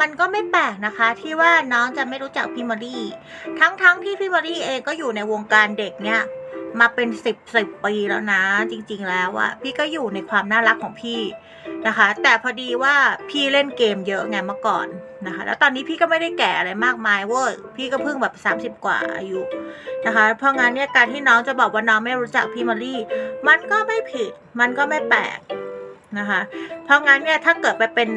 มันก็ไม่แปลกนะคะ ที่ว่าน้องจะไม่รู้จักพี่มอรี่ ทั้งๆที่พี่มอรี่เองก็อยู่ในวงการเด็กเนี่ยมาเป็นสิบสิบปีแล้วนะ จริง ๆ แล้วอะพี่ก็อยู่ในความน่ารักของพี่นะคะ แต่พอดีว่าพี่เล่นเกมเยอะไงเมื่อก่อนนะคะ แล้วตอนนี้พี่ก็ไม่ได้แก่อะไรมากมายเว้ยพี่ก็เพิ่งแบบ 30 กว่าอายุนะคะ เพราะงั้นเนี่ยการที่น้องจะบอกว่าน้องไม่รู้จักพี่มอรี่ มันก็ไม่ผิด มันก็ไม่แปลกนะคะ เพราะงั้นเนี่ยถ้าเกิดไปเป็น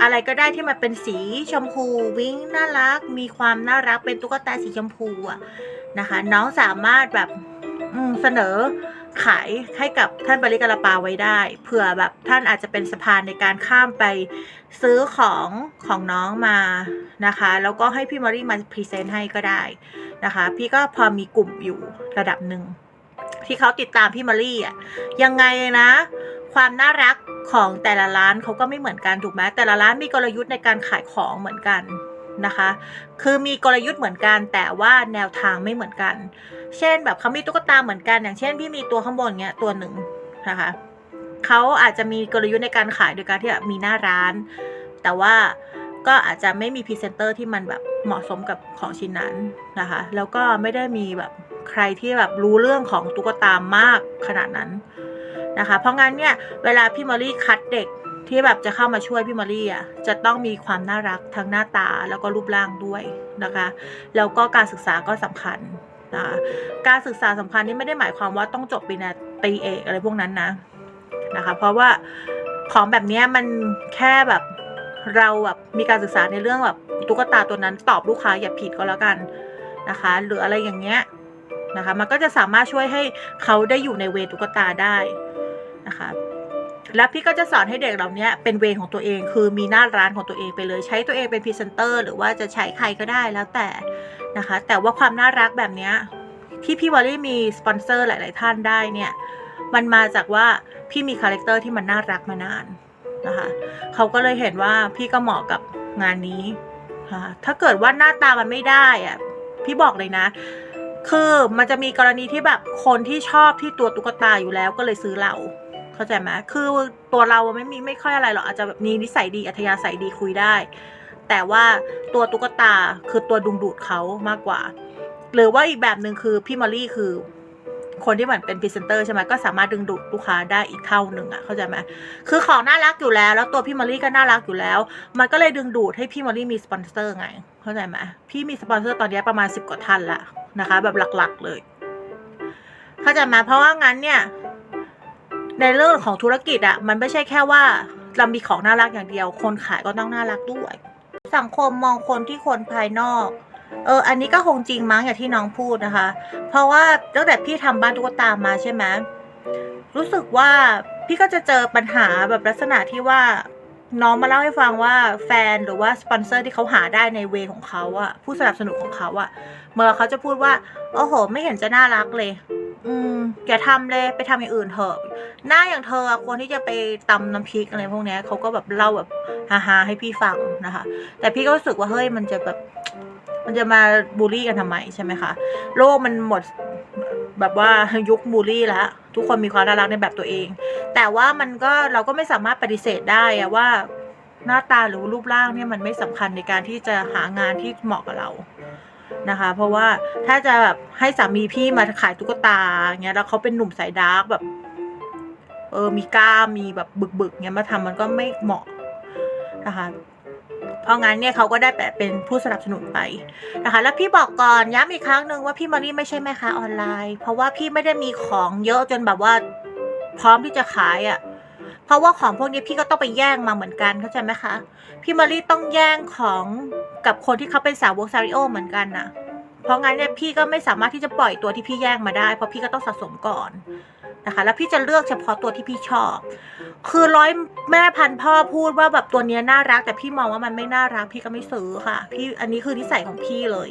อะไรก็ได้ที่มันเป็นสีชมพูวิ้งน่ารัก มีความน่ารักเป็นตุ๊กตาสีชมพูอะนะคะ น้องสามารถแบบเสนอขายให้กับท่านบริการปาไว้ได้เผื่อแบบท่านอาจจะเป็นสะพานในการข้ามไปซื้อของของน้องมานะคะ แล้วก็ให้พี่มอรี่มาพรีเซนต์ให้ก็ได้นะคะ พี่ก็พอมีกลุ่มอยู่ระดับหนึ่งที่เขาติดตามพี่มอรี่อะยังไงนะ ความน่ารักของแต่ละร้านเขาก็ไม่เหมือนกันถูกไหมแต่ละร้านมีกลยุทธ์ในการขายของเหมือนกันนะคะ คือมีกลยุทธ์เหมือนกัน แต่ว่าแนวทางไม่เหมือนกัน เช่นแบบเขามีตุ๊กตาเหมือนกัน อย่างเช่นพี่มีตัวข้างบนเงี้ยตัวหนึ่งนะคะเขาอาจจะมีกลยุทธ์ในการขายโดยการที่แบบมีหน้าร้าน แต่ว่าก็อาจจะไม่มีพรีเซนเตอร์ที่มันแบบเหมาะสมกับของชิ้นนั้นนะคะ แล้วก็ไม่ได้มีแบบใครที่แบบรู้เรื่องของตุ๊กตามากขนาดนั้น นะคะ เพราะงั้นเนี่ยเวลาพี่มอรี่คัดเด็กที่แบบจะเข้ามาช่วยพี่มอรี่อะจะต้องมีความน่ารักทั้งหน้าตาแล้วก็รูปร่างด้วยนะคะ แล้วก็การศึกษาก็สำคัญนะคะการศึกษาสำคัญนี่ไม่ได้หมายความว่าต้องจบปริญญาตรีเอกอะไรพวกนั้นนะนะคะ เพราะว่าของแบบนี้มันแค่แบบเราแบบมีการศึกษาในเรื่องแบบตุ๊กตาตัวนั้นตอบลูกค้าอย่าผิดก็แล้วกันนะคะ หรืออะไรอย่างเงี้ยนะคะ มันก็จะสามารถช่วยให้เขาได้อยู่ในเวรตุ๊กตาได้ นะคะแล้วพี่ก็จะสอนให้เด็กเหล่านี้เป็นเวของตัวเอง คือมีหน้าร้านของตัวเองไปเลยใช้ตัวเองเป็นพรีเซนเตอร์หรือว่าจะใช้ใครก็ได้แล้วแต่นะคะ แต่ว่าความน่ารักแบบเนี้ยที่พี่วอลลี่มีสปอนเซอร์หลาย ๆ ท่านได้เนี่ยมันมาจากว่าพี่มีคาแรคเตอร์ที่มันน่ารักมานานนะคะเขาก็เลยเห็นว่าพี่ก็เหมาะกับงานนี้นะคะถ้าเกิดว่าหน้าตามันไม่ได้อะพี่บอกเลยนะ คือมันจะมีกรณีที่แบบคนที่ชอบที่ตัวตุ๊กตาอยู่แล้วก็เลยซื้อเรา เข้าใจไหมคือตัวเราไม่มีไม่ค่อยอะไรหรอกอาจจะแบบมีนิสัยดีอัธยาศัยดีคุยได้ แต่ว่าตัวตุ๊กตาคือตัวดึงดูดเขามากกว่า หรือว่าอีกแบบหนึ่งคือพี่มอลลี่คือคนที่เหมือนเป็นพรีเซนเตอร์ใช่ไหมก็สามารถดึงดูดลูกค้าได้อีกเท่าหนึ่งอะเข้าใจไหมคือของน่ารักอยู่แล้ว แล้วตัวพี่มอลลี่ก็น่ารักอยู่แล้ว มันก็เลยดึงดูดให้พี่มอลลี่มีสปอนเซอร์ไง เข้าใจไหมพี่มีสปอนเซอร์ตอนนี้ประมาณสิบกว่าท่านละนะคะ แบบหลักๆเลย เข้าใจไหมเพราะว่างั้นเนี่ย ในเรื่องของธุรกิจอะมันไม่ใช่แค่ว่าเรามีของน่ารักอย่างเดียว คนขายก็ต้องน่ารักด้วย สังคมมองคนที่คนภายนอก เออ อันนี้ก็คงจริงมั้งอย่างที่น้องพูดนะคะ เพราะว่าตั้งแต่พี่ทำบ้านตุ๊กตามาใช่ไหมรู้สึกว่าพี่ก็จะเจอปัญหาแบบลักษณะที่ว่า น้องมาเล่าให้ฟังว่าแฟนหรือว่าสปอนเซอร์ที่เขาหาได้ในเวของเขาอะผู้สนับสนุนของเขาอะเมื่อเขาจะพูดว่า โอ้โห ไม่เห็นจะน่ารักเลย อืมอย่าทำเลยไปทำอย่างอื่นเถอะ หน้าอย่างเธอควรที่จะไปตำน้ำพริกอะไรพวกนี้เขาก็แบบเล่าแบบฮาๆให้พี่ฟังนะคะ แต่พี่ก็รู้สึกว่าเฮ้ยมันจะแบบมันจะมาบูลลี่กันทำไมใช่ไหมคะ โลกมันหมดแบบว่ายุคบูลลี่แล้ว ทุกคนมีความน่ารักในแบบตัวเอง แต่ว่ามันก็เราก็ไม่สามารถปฏิเสธได้อะว่าหน้าตาหรือรูปร่างเนี่ยมันไม่สำคัญในการที่จะหางานที่เหมาะกับเรานะคะ เพราะว่าถ้าจะแบบให้สามีพี่มาขายตุ๊กตาเงี้ยแล้วเขาเป็นหนุ่มสายดาร์กแบบเออมีกล้ามมีแบบบึกๆเงี้ยมาทำมันก็ไม่เหมาะนะคะ เพราะงั้นเนี่ยเขาก็ได้แบบเป็นผู้สนับสนุนไปนะคะ แล้วพี่บอกก่อนย้ำอีกครั้งหนึ่งว่าพี่มารีไม่ใช่แม่ค้าออนไลน์ เพราะว่าพี่ไม่ได้มีของเยอะจนแบบว่าพร้อมที่จะขายอะ่ะเพราะว่าของพวกนี้พี่ก็ต้องไปแย่งมาเหมือนกันเข้าใจไหมคะ พี่มารีต้องแย่งของกับคนที่เขาเป็นสาวกซาริโอเหมือนกันน่ะเพราะงั้นเนี่ยพี่ก็ไม่สามารถที่จะปล่อยตัวที่พี่แย่งมาได้ เพราะพี่ก็ต้องสะสมก่อน นะคะ แล้วพี่จะเลือกเฉพาะตัวที่พี่ชอบ คือร้อยแม่พันพ่อพูดว่าแบบตัวเนี้ยน่ารัก แต่พี่มองว่ามันไม่น่ารัก พี่ก็ไม่ซื้อค่ะ พี่อันนี้คือนิสัยของพี่เลย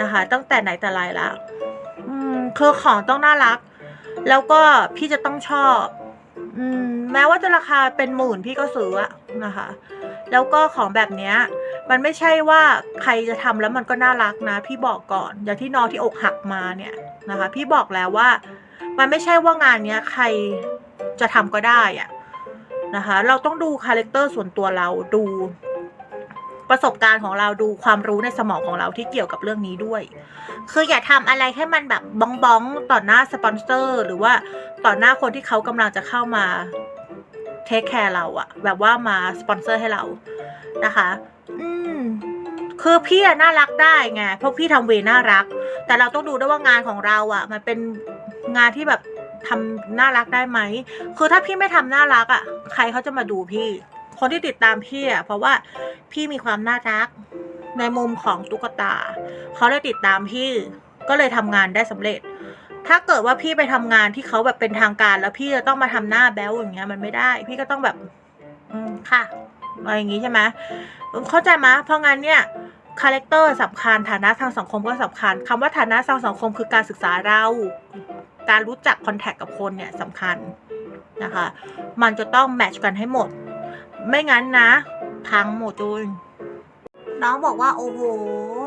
นะคะ ตั้งแต่ไหนแต่ไรละอืมคือของต้องน่ารัก แล้วก็พี่จะต้องชอบ อืม แม้ว่าจะราคาเป็นหมื่นพี่ก็ซื้ออะนะคะ แล้วก็ของแบบเนี้ยมันไม่ใช่ว่าใครจะทำแล้วมันก็น่ารักนะ พี่บอกก่อน อย่างที่น้องที่อกหักมาเนี่ยนะคะ พี่บอกแล้วว่า มันไม่ใช่ว่างานเนี้ยใครจะทำก็ได้อะนะคะ เราต้องดูคาแรคเตอร์ส่วนตัวเราดูประสบการณ์ของเราดูความรู้ในสมองของเราที่เกี่ยวกับเรื่องนี้ด้วย คืออย่าทำอะไรให้มันแบบบ้องบ้องๆต่อหน้าสปอนเซอร์ หรือว่าต่อหน้าคนที่เขากำลังจะเข้ามาเทคแคร์เราอะแบบว่ามาสปอนเซอร์ให้เรานะคะ อืมคือพี่อะน่ารักได้ไงเพราะพี่ทำเวน่ารัก แต่เราต้องดูด้วยว่างานของเราอะมันเป็น งานที่แบบทำน่ารักได้ไหม คือถ้าพี่ไม่ทำน่ารักอะใครเขาจะมาดูพี่ คนที่ติดตามพี่อะเพราะว่าพี่มีความน่ารัก ในมุมของตุ๊กตา เขาเลยติดตามพี่ ก็เลยทำงานได้สำเร็จ ถ้าเกิดว่าพี่ไปทำงานที่เขาแบบเป็นทางการ แล้วพี่จะต้องมาทำหน้าแบ๊วอย่างเงี้ย มันไม่ได้ พี่ก็ต้องแบบ อืมค่ะอะไรอย่างงี้ใช่ไหมเข้าใจไหมเพราะงั้นเนี่ย คาแรคเตอร์สำคัญฐานะทางสังคมก็สำคัญคำว่าฐานะทางสังคมคือการศึกษาเรา การรู้จักคอนแทคกับคนเนี่ยสำคัญนะคะ มันจะต้องแมทช์กันให้หมด ไม่งั้นนะพังหมดจูนน้องบอกว่าโอ้โห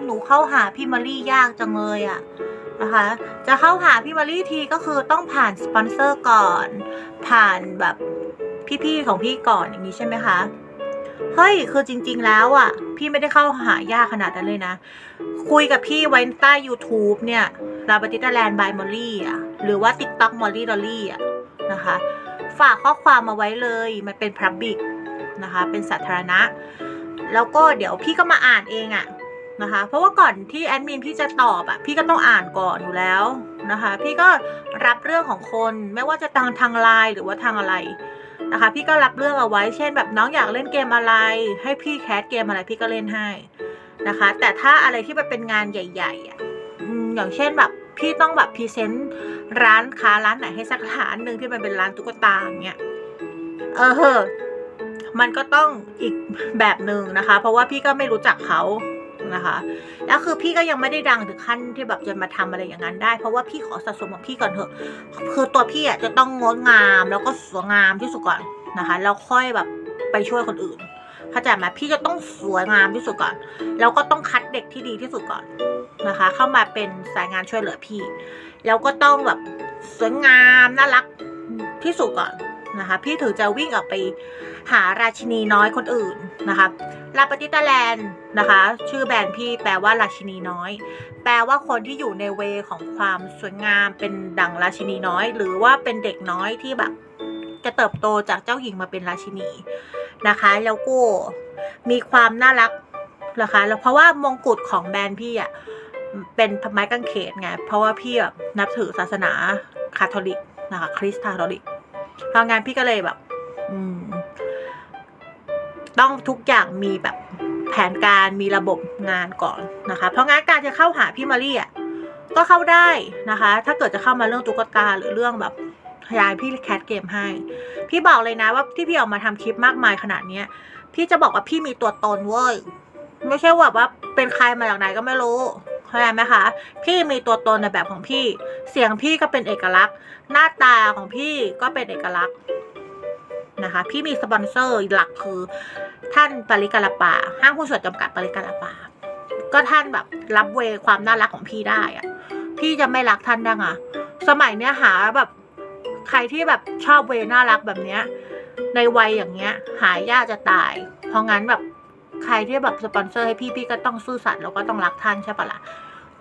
หนูเข้าหาพี่มารี่ยากจังเลยอะนะคะ จะเข้าหาพี่มารี่ทีก็คือต้องผ่านสปอนเซอร์ก่อน ผ่านแบบพี่ๆของพี่ก่อนอย่างนี้ใช่ไหมคะ เฮ้ยคือจริง ๆ แล้วอะ พี่ไม่ได้เข้าหายากขนาดนั้นเลยนะ คุยกับพี่ไว้ใต้ YouTube เนี่ยลาบติตาแลนด์บายมอลลี่อะ หรือว่า TikTok มอลลี่ดอลลี่อะนะคะ ฝากข้อความมาไว้เลย มันเป็น Public นะคะ เป็นสาธารณะ แล้วก็เดี๋ยวพี่ก็มาอ่านเองอะนะคะ เพราะว่าก่อนที่แอดมินพี่จะตอบอะ พี่ก็ต้องอ่านก่อนอยู่แล้วนะคะ พี่ก็รับเรื่องของคนไม่ว่าจะทางทางไลน์หรือว่าทางอะไร นะคะ พี่ก็รับเรื่องเอาไว้ เช่น แบบน้องอยากเล่นเกมอะไร ให้พี่แคสเกมอะไรพี่ก็เล่นให้นะคะ แต่ถ้าอะไรที่มันเป็นงานใหญ่ๆอะอืมอย่างเช่นแบบพี่ต้องแบบพรีเซนต์ร้านค้าร้านไหนให้สักร้านหนึ่งที่มันเป็นร้านตุ๊กตาอย่างเงี้ย เออ มันก็ต้องอีกแบบหนึ่งนะคะ เพราะว่าพี่ก็ไม่รู้จักเขา นะคะ แล้วคือพี่ก็ยังไม่ได้ดังถึงขั้นที่แบบจะมาทำอะไรอย่างนั้นได้ เพราะว่าพี่ขอสะสมของพี่ก่อนเถอะ คือตัวพี่อะจะต้องงดงามแล้วก็สวยงามที่สุดก่อนนะคะแล้วค่อยแบบไปช่วยคนอื่นเข้าใจไหมพี่จะต้องสวยงามที่สุดก่อน แล้วก็ต้องคัดเด็กที่ดีที่สุดก่อนนะคะ เข้ามาเป็นสายงานช่วยเหลือพี่ แล้วก็ต้องแบบสวยงามน่ารักที่สุดก่อน นะคะ พี่ถึงจะวิ่งออกไปหาราชินีน้อยคนอื่นนะคะลาปติตาแลนด์นะคะ ชื่อแบรนด์พี่แปลว่าราชินีน้อย แปลว่าคนที่อยู่ในเวของความสวยงามเป็นดังราชินีน้อย หรือว่าเป็นเด็กน้อยที่แบบจะเติบโตจากเจ้าหญิงมาเป็นราชินีนะคะ แล้วก็มีความน่ารักนะคะแล้วเพราะว่ามงกุฎของแบรนด์พี่อะเป็นไม้กางเขนไง เพราะว่าพี่แบบนับถือศาสนาคาทอลิกนะคะคริสต์คาทอลิก พราะงั้นพี่ก็เลยแบบ อืม ต้องทุกอย่างมีแบบแผนการมีระบบงานก่อนนะคะ เพราะงั้นการจะเข้าหาพี่มารี่อะก็เข้าได้นะคะ ถ้าเกิดจะเข้ามาเรื่องตุ๊กตาหรือเรื่องแบบยายพี่แคทเกมให้ พี่บอกเลยนะว่าที่พี่ออกมาทำคลิปมากมายขนาดเนี้ย พี่จะบอกว่าพี่มีตัวตนเว้ย ไม่ใช่ว่าว่าเป็นใครมาจากไหนก็ไม่รู้ เข้าใจไหมคะ พี่มีตัวตนในแบบของพี่ เสียงพี่ก็เป็นเอกลักษณ์ หน้าตาของพี่ก็เป็นเอกลักษณ์นะคะ พี่มีสปอนเซอร์หลักคือ ท่านปริกาลปาห้างผู้นส่วนจำกัดปริกาลปาก็ท่านแบบรับเวความน่ารักของพี่ได้อะพี่จะไม่รักท่านได้ไงสมัยเนี้ยหาแบบใครที่แบบชอบเวน่ารักแบบเนี้ย ในวัยอย่างเงี้ย หายากจะตาย เพราะงั้นแบบใครที่แบบสปอนเซอร์ให้พี่พี่ก็ต้องซื่อสัตย์แล้วก็ต้องรักท่านใช่ปะล่ะ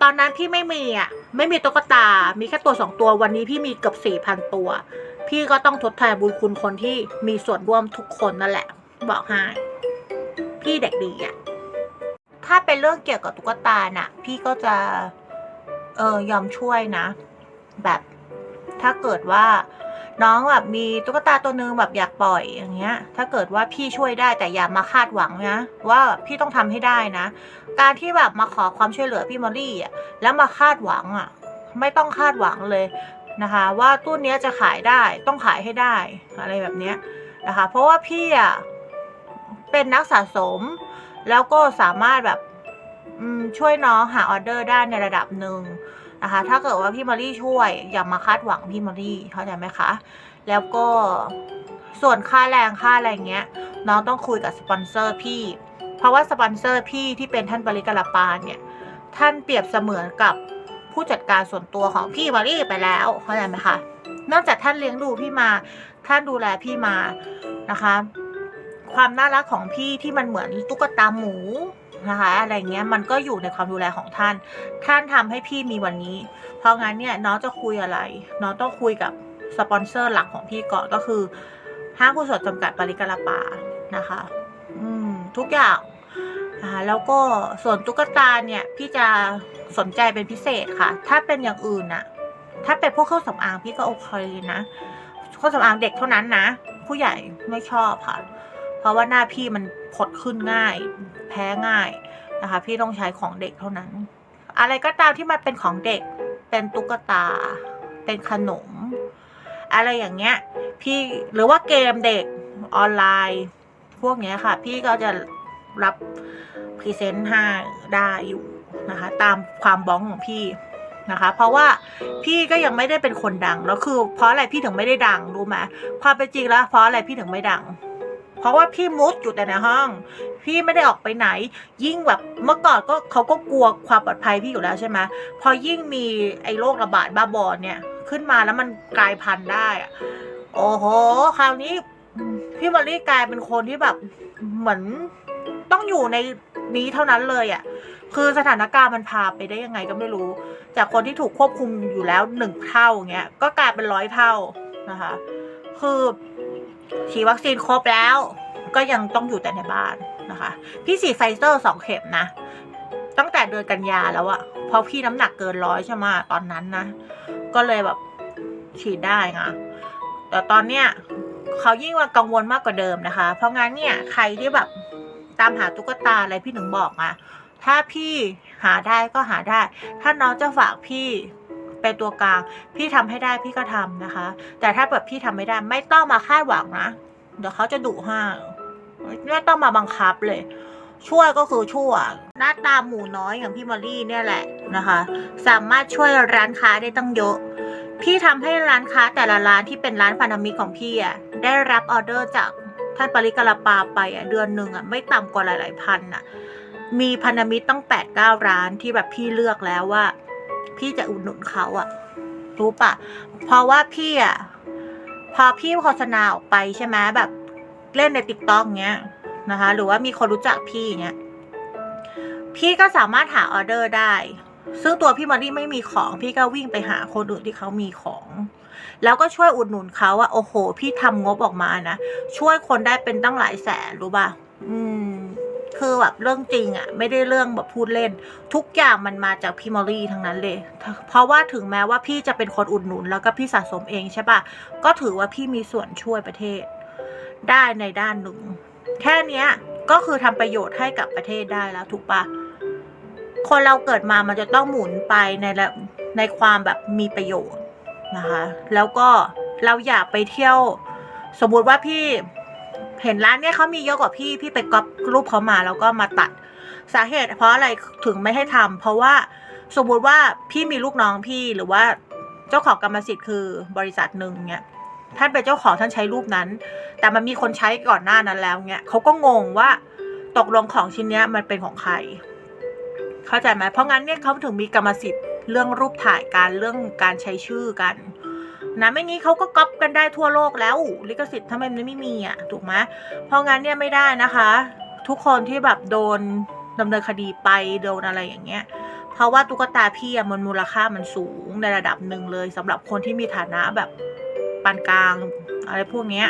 ตอนนั้นพี่ไม่มีอะ ไม่มีตุ๊กตา มีแค่ตัวสองตัว วันนี้พี่มีเกือบสี่พันตัว พี่ก็ต้องทดแทนบุญคุณคนที่มีส่วนร่วมทุกคนนั่นแหละ บอกให้ พี่เด็กดีอะ ถ้าเป็นเรื่องเกี่ยวกับตุ๊กตาน่ะ พี่ก็จะ เออยอมช่วยนะ แบบถ้าเกิดว่าน้องแบบมีตุ๊กตาตัวหนึงแบบอยากปล่อยอย่างเงี้ย ถ้าเกิดว่าพี่ช่วยได้แต่อย่ามาคาดหวังนะว่าพี่ต้องทำให้ได้นะ การที่แบบมาขอความช่วยเหลือพี่มอลลี่อะแล้วมาคาดหวังอะ ไม่ต้องคาดหวังเลยนะคะ ว่าตู้นี้จะขายได้ต้องขายให้ได้อะไรแบบเนี้ยนะคะ เพราะว่าพี่อะเป็นนักสะสม แล้วก็สามารถแบบช่วยน้องหาออเดอร์ได้ในระดับหนึ่งนะคะ ถ้าเกิดว่าพี่มารี่ช่วย อย่ามาคาดหวังพี่มารี่เข้าใจไหมคะ แล้วก็ส่วนค่าแรงค่าอะไรเงี้ย น้องต้องคุยกับสปอนเซอร์พี่ เพราะว่าสปอนเซอร์พี่ที่เป็นท่านบริกรปาเนี่ย ท่านเปรียบเสมือนกับผู้จัดการส่วนตัวของพี่มารี่ไปแล้วเข้าใจไหมคะนอกจากท่านเลี้ยงดูพี่มา ท่านดูแลพี่มานะคะ ความน่ารักของพี่ที่มันเหมือนตุ๊กตาหมูนะคะอะไรเงี้ยมันก็อยู่ในความดูแลของท่าน ท่านทำให้พี่มีวันนี้ เพราะงั้นเนี่ยน้องจะคุยอะไร น้องต้องคุยกับสปอนเซอร์หลักของพี่ก่อนก็คือห้างผู้สดจำกัดปริกาลาปานะคะ ทุกอย่างนะคะแล้วก็ส่วนตุ๊กตาเนี่ยพี่จะสนใจเป็นพิเศษค่ะ ถ้าเป็นอย่างอื่นน่ะถ้าเป็นพวกเครื่องสำอางพี่ก็โอเคนะเครื่องสำอางเด็กเท่านั้นนะ ผู้ใหญ่ไม่ชอบค่ะ เพราะว่าหน้าพี่มันผดขึ้นง่าย แพ้ง่ายนะคะ พี่ต้องใช้ของเด็กเท่านั้น อะไรก็ตามที่มันเป็นของเด็ก เป็นตุ๊กตา เป็นขนม อะไรอย่างเงี้ย พี่หรือว่าเกมเด็กออนไลน์ พวกเนี้ยค่ะ พี่ก็จะรับพรีเซนต์ให้ได้อยู่นะคะ ตามความบ้องของพี่นะคะ เพราะว่าพี่ก็ยังไม่ได้เป็นคนดังแล้วคือ เพราะอะไรพี่ถึงไม่ได้ดังรู้ไหมความเป็นจริงแล้ว เพราะอะไรพี่ถึงไม่ดัง เพราะว่าพี่มุดอยู่แต่ในห้อง พี่ไม่ได้ออกไปไหน ยิ่งแบบเมื่อก่อนก็เขาก็กลัวความปลอดภัยพี่อยู่แล้วใช่ไหมพอยิ่งมีไอ้โรคระบาดบ้าบอเนี่ย ขึ้นมาแล้วมันกลายพันธุ์ได้อะโอ้โห คราวนี้ พี่มารี่กลายเป็นคนที่แบบเหมือนต้องอยู่ในนี้เท่านั้นเลยอะ่ะ คือสถานการณ์มันพาไปได้ยังไงก็ไม่รู้ จากคนที่ถูกควบคุมอยู่แล้วหนึ่งเท่าเงี้ย ก็กลายเป็นร้อยเท่านะคะ คือฉีดวัคซีนครบแล้ว ก็ยังต้องอยู่แต่ในบ้านนะคะ พี่ฉีดไฟเซอร์สองเข็มนะ ตั้งแต่เดือนกันยาแล้วอะเพราะพี่น้ำหนักเกินร้อยใช่ไหมตอนนั้นนะ ก็เลยแบบฉีดได้นะแต่ตอนเนี้ย เขายิ่งว่ากังวลมากกว่าเดิมนะคะ เพราะงั้นเนี่ยใครที่แบบตามหาตุ๊กตาอะไรพี่ถึงบอกอะถ้าพี่หาได้ก็หาได้ ถ้าน้องจะฝากพี่เป็นตัวกลาง พี่ทำให้ได้พี่ก็ทำนะคะ แต่ถ้าแบบพี่ทำไม่ได้ไม่ต้องมาคาดหวังนะ เดี๋ยวเขาจะดุห้ไม่ต้องมาบังคับเลย ช่วยก็คือช่วย หน้าตาหมูน้อยอย่างพี่มอลลี่เนี่ยแหละนะคะ สามารถช่วยร้านค้าได้ตั้งเยอะ พี่ทำให้ร้านค้าแต่ละร้านที่เป็นร้านพันธมิตรของพี่อะได้รับออเดอร์จากท่านปริกลาปาไปอะเดือนหนึ่งอะไม่ต่ำกว่าหลาย ๆ พันอะมีพันธมิตรตั้งแปดเก้าร้านที่แบบพี่เลือกแล้วว่า พี่จะอุดหนุนเขาอะ รู้ปะเพราะว่าพี่อะพอพี่โฆษณาออกไปใช่ไหมแบบเล่นในติ๊กต็อกเงี้ยนะคะ หรือว่ามีคนรู้จักพี่เงี้ยพี่ก็สามารถหาออเดอร์ได้ ซึ่งตัวพี่มารี่ไม่มีของ พี่ก็วิ่งไปหาคนอื่นที่เขามีของ แล้วก็ช่วยอุดหนุนเขาว่าโอ้โห พี่ทำงบออกมานะช่วยคนได้เป็นตั้งหลายแสนรู้ป่ะอืม คือแบบเรื่องจริงอะ่ะ ไม่ได้เรื่องแบบพูดเล่น ทุกอย่างมันมาจากพี่มอรี่ทั้งนั้นเลย เพราะว่าถึงแม้ว่าพี่จะเป็นคนอุดหนุน แล้วก็พี่สะสมเองใช่ป่ะก็ถือว่าพี่มีส่วนช่วยประเทศ ได้ในด้านหนึ่งแค่เนี้ยก็คือทำประโยชน์ให้กับประเทศได้แล้วถูกป่ะ คนเราเกิดมามันจะต้องหมุนไปในในความแบบมีประโยชน์นะคะ แล้วก็เราอยากไปเที่ยว สมมุติว่าพี่เห็นร้านเนี้ยเขามีเยอะกว่าพี่พี่ไปก๊อปรูปเขามาแล้วก็มาตัดสาเหตุ เพราะอะไรถึงไม่ให้ทำเพราะว่าสมมุติว่าพี่มีลูกน้องพี่หรือว่าเจ้าของกรรมสิทธิ์คือบริษัทหนึ่งเนี่ยท่านเป็นเจ้าของท่านใช้รูปนั้น แต่มันมีคนใช้ก่อนหน้านั้นแล้วเนี่ยเขาก็งงว่าตกลงของชิ้นเนี้ยมันเป็นของใคร เข้าใจไหมเพราะงั้นเนี่ยเขาถึงมีกรรมสิทธิ์เรื่องรูปถ่ายการเรื่องการใช้ชื่อกันนะไม่งี้เขาก็ก๊อปกันได้ทั่วโลกแล้วลิขสิทธิ์ทำไมมันไม่มีอะถูกไหมเพราะงั้นเนี่ยไม่ได้นะคะ ทุกคนที่แบบโดนดำเนินคดีไปโดนอะไรอย่างเงี้ย เพราะว่าตุ๊กตาพี่มันมูลค่ามันสูงในระดับหนึ่งเลยสำหรับคนที่มีฐานะแบบ ปานกลาง อะไรพวกเนี้ย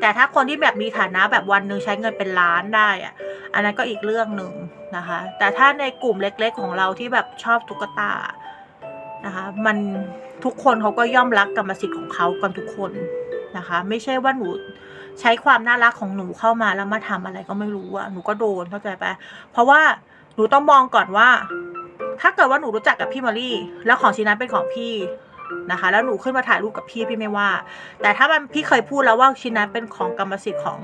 แต่ถ้าคนที่แบบมีฐานะแบบวันหนึ่งใช้เงินเป็นล้านได้อะอันนั้นก็อีกเรื่องหนึ่งนะคะ แต่ถ้าในกลุ่มเล็กๆของเราที่แบบชอบตุ๊กตานะคะ มันทุกคนเขาก็ย่อมรักกรรมสิทธิ์ของเขากันทุกคนนะคะ ไม่ใช่ว่าหนูใช้ความน่ารักของหนูเข้ามาแล้วมาทำอะไรก็ไม่รู้อะหนูก็โดนเข้าใจปะเพราะว่าหนูต้องมองก่อนว่า ถ้าเกิดว่าหนูรู้จักกับพี่มารีแล้วของชิ้นนั้นเป็นของพี่ นะคะ แล้วหนูขึ้นมาถ่ายรูปกับพี่พี่ไม่ว่า แต่ถ้ามันพี่เคยพูดแล้วว่าชิ้นนั้นเป็นของกรรมสิทธิ์ของ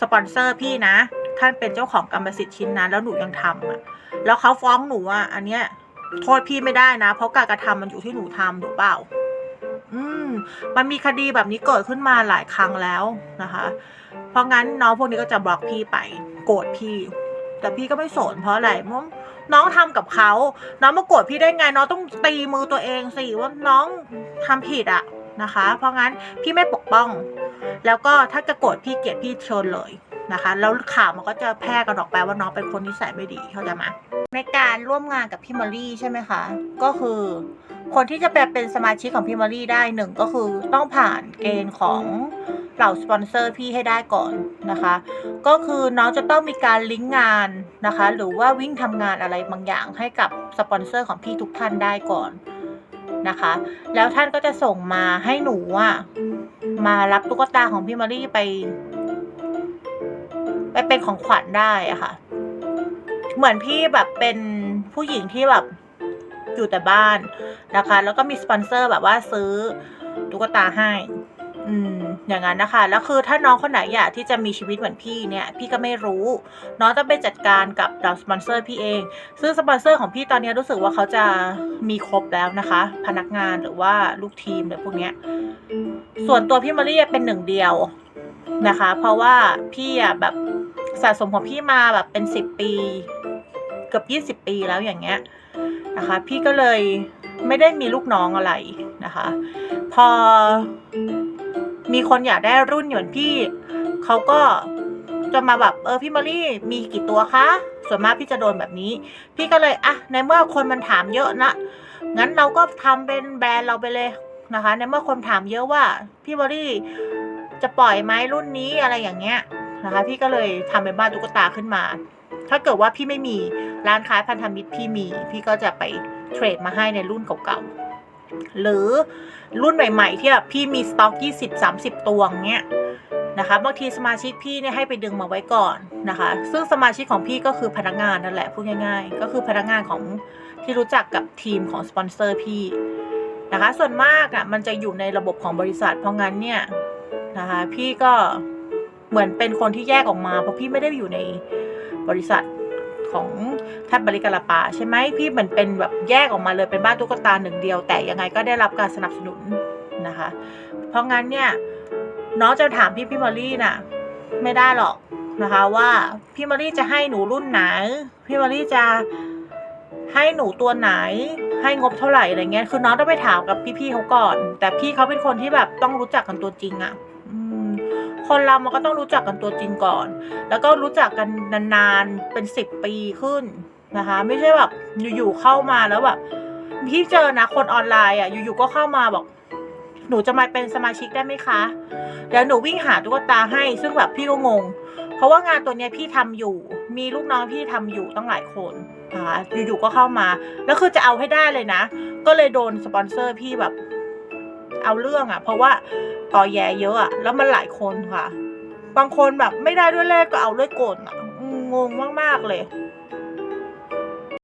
สปอนเซอร์พี่นะ ท่านเป็นเจ้าของกรรมสิทธิ์ชิ้นนั้นแล้วหนูยังทำอะ แล้วเขาฟ้องหนูอะอันเนี้ยโทษพี่ไม่ได้นะ เพราะการกระทำมันอยู่ที่หนูทำถูกเปล่า อืม มันมีคดีแบบนี้เกิดขึ้นมาหลายครั้งแล้วนะคะ เพราะงั้นน้องพวกนี้ก็จะบล็อกพี่ไป โกรธพี่ แต่พี่ก็ไม่สนเพราะอะไรเพราะ น้องทำกับเขาน้องมาโกรธพี่ได้ไงน้องต้องตีมือตัวเองสิว่าน้องทำผิดอะนะคะ เพราะงั้นพี่ไม่ปกป้อง แล้วก็ถ้าจะโกรธพี่เกลียดพี่เชิญเลย นะคะ แล้วข่าวมันก็จะแพร่กันออกไปว่าน้องเป็นคนนิสัยไม่ดีเข้าใจไหมในการร่วมงานกับพี่มอรี่ใช่ไหมคะ ก็คือคนที่จะไปเป็นสมาชิกของพี่มอรี่ได้หนึ่งก็คือต้องผ่านเกณฑ์ของเหล่าสปอนเซอร์พี่ให้ได้ก่อนนะคะ ก็คือน้องจะต้องมีการลิงก์งานนะคะ หรือว่าวิ่งทำงานอะไรบางอย่างให้กับสปอนเซอร์ของพี่ทุกท่านได้ก่อนนะคะ แล้วท่านก็จะส่งมาให้หนูอะมารับตุ๊กตาของพี่มารี่ไป ไปเป็นของขวัญได้อะค่ะ เหมือนพี่แบบเป็นผู้หญิงที่แบบอยู่แต่บ้านนะคะ แล้วก็มีสปอนเซอร์แบบว่าซื้อตุ๊กตาให้ อืม อย่างนั้นนะคะ แล้วคือถ้าน้องคนไหนอยากที่จะมีชีวิตเหมือนพี่เนี่ย พี่ก็ไม่รู้ น้องต้องไปจัดการกับเราสปอนเซอร์พี่เอง ซึ่งสปอนเซอร์ของพี่ตอนนี้รู้สึกว่าเขาจะมีครบแล้วนะคะ พนักงานหรือว่าลูกทีมหรือพวกเนี้ย ส่วนตัวพี่มารีเป็นหนึ่งเดียวนะคะ เพราะว่าพี่อะแบบ สะสมของพี่มาแบบเป็นสิบปี เกือบยี่สิบปีแล้วอย่างเงี้ยนะคะ พี่ก็เลยไม่ได้มีลูกน้องอะไรนะคะ พอมีคนอยากได้รุ่นเหมือนพี่เขาก็จะมาแบบเออพี่มารี่มีกี่ตัวคะส่วนมากพี่จะโดนแบบนี้ พี่ก็เลยอะในเมื่อคนมันถามเยอะนะงั้นเราก็ทำเป็นแบรนด์เราไปเลยนะคะ ในเมื่อคนถามเยอะว่าพี่มารี่จะปล่อยไหมรุ่นนี้อะไรอย่างเงี้ย นะคะพี่ก็เลยทำเป็นบ้านตุ๊กตาขึ้นมา ถ้าเกิดว่าพี่ไม่มีร้านค้าพันธมิตรพี่มี พี่ก็จะไปเทรดมาให้ในรุ่นเก่าๆหรือรุ่นใหม่ ๆ ที่แบบพี่มีสต็อก 20-30 ตัวเงี้ยนะคะบางทีสมาชิกพี่เนี่ยให้ไปดึงมาไว้ก่อนนะคะ ซึ่งสมาชิกของพี่ก็คือพนักงานนั่นแหละพูดง่าย ๆ ก็คือพนักงานของที่รู้จักกับทีมของสปอนเซอร์พี่นะคะ ส่วนมากอะมันจะอยู่ในระบบของบริษัทเพราะงั้นเนี่ยนะคะพี่ก็ เหมือนเป็นคนที่แยกออกมา เพราะพี่ไม่ได้อยู่ในบริษัทของแทบบริการลปาใช่ไหมพี่เหมือนเป็นแบบแยกออกมาเลยเป็นบ้านตุ๊กตาหนึ่งเดียว แต่ยังไงก็ได้รับการสนับสนุนนะคะ เพราะงั้นเนี่ยน้องจะถามพี่พี่มอลลี่น่ะไม่ได้หรอกนะคะว่าพี่มอลลี่จะให้หนูรุ่นไหน พี่มอลลี่จะให้หนูตัวไหน ให้งบเท่าไหร่อะไรเงี้ยคือน้องต้องไปถามกับพี่ๆเขาก่อน แต่พี่เขาเป็นคนที่แบบต้องรู้จักกันตัวจริงอะ่ะ คนเรามันก็ต้องรู้จักกันตัวจริงก่อน แล้วก็รู้จักกันนานๆเป็นสิบปีขึ้นนะคะ ไม่ใช่แบบอยู่ๆเข้ามาแล้วแบบพี่เจอนะคนออนไลน์อะอยู่ๆก็เข้ามาบอก หนูจะมาเป็นสมาชิกได้ไหมคะ เดี๋ยวหนูวิ่งหาตุ๊กตาให้ซึ่งแบบพี่ก็งง เพราะว่างานตัวเนี้ยพี่ทำอยู่ มีลูกน้องพี่ทำอยู่ตั้งหลายคนนะคะอยู่ๆก็เข้ามา แล้วคือจะเอาให้ได้เลยนะ ก็เลยโดนสปอนเซอร์พี่แบบเอาเรื่องอะ่ะ เพราะว่า ต่อแย่เยอะอะแล้วมันหลายคนค่ะ บางคนแบบไม่ได้ด้วยแลขก็เอาด้วยโกนอะอืมงงมากๆเลย